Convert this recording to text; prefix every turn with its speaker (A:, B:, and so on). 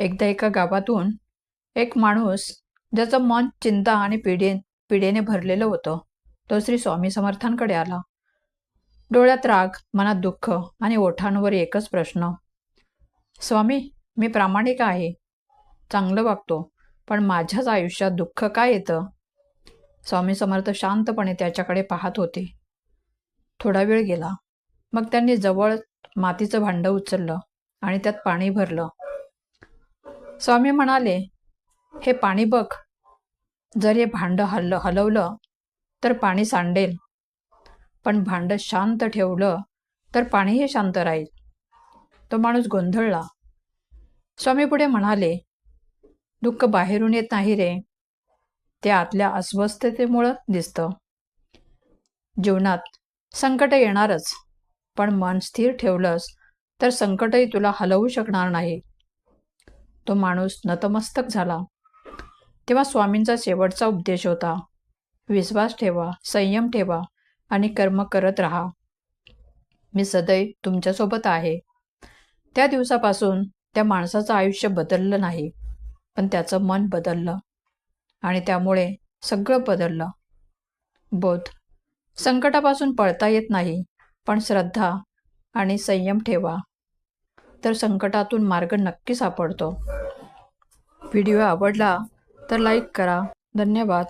A: एकदा एका गावातून एक माणूस ज्याचं मन चिंता आणि पिढे पिढेने भरलेलं होतं तो श्री स्वामी समर्थांकडे आला. डोळ्यात राग मनात दुःख आणि ओठांवर एकच प्रश्न. स्वामी मी प्रामाणिक आहे. चांगलं वागतो पण माझ्याच आयुष्यात दुःख काय येतं? स्वामी समर्थ शांतपणे त्याच्याकडे पाहत होते. थोडा वेळ गेला. मग त्यांनी जवळ मातीचं भांडं उचललं आणि त्यात पाणी भरलं. स्वामी म्हणाले हे पाणी बघ. जर हे भांडं हल्ल हलवलं तर पाणी सांडेल. पण भांडं शांत ठेवलं तर पाणीही शांत राहील. तो माणूस गोंधळला. स्वामी पुढे म्हणाले दुःख बाहेरून येत नाही रे. ते आतल्या अस्वस्थतेमुळं दिसतं. जीवनात संकट येणारच. पण मन स्थिर ठेवलंस तर संकटही तुला हलवू शकणार नाही. तो माणूस नतमस्तक झाला. तेव्हा स्वामींचा शेवटचा उपदेश होता. विश्वास ठेवा संयम ठेवा आणि कर्म करत राहा. मी सदैव तुमच्यासोबत आहे. त्या दिवसापासून त्या माणसाचं आयुष्य बदललं नाही पण त्याचं मन बदललं आणि त्यामुळे सगळं बदललं. बोध. संकटापासून पळता येत नाही पण श्रद्धा आणि संयम ठेवा. तर संकटातून मार्ग नक्की सापडतो. व्हिडिओ आवडला तर लाईक करा. धन्यवाद.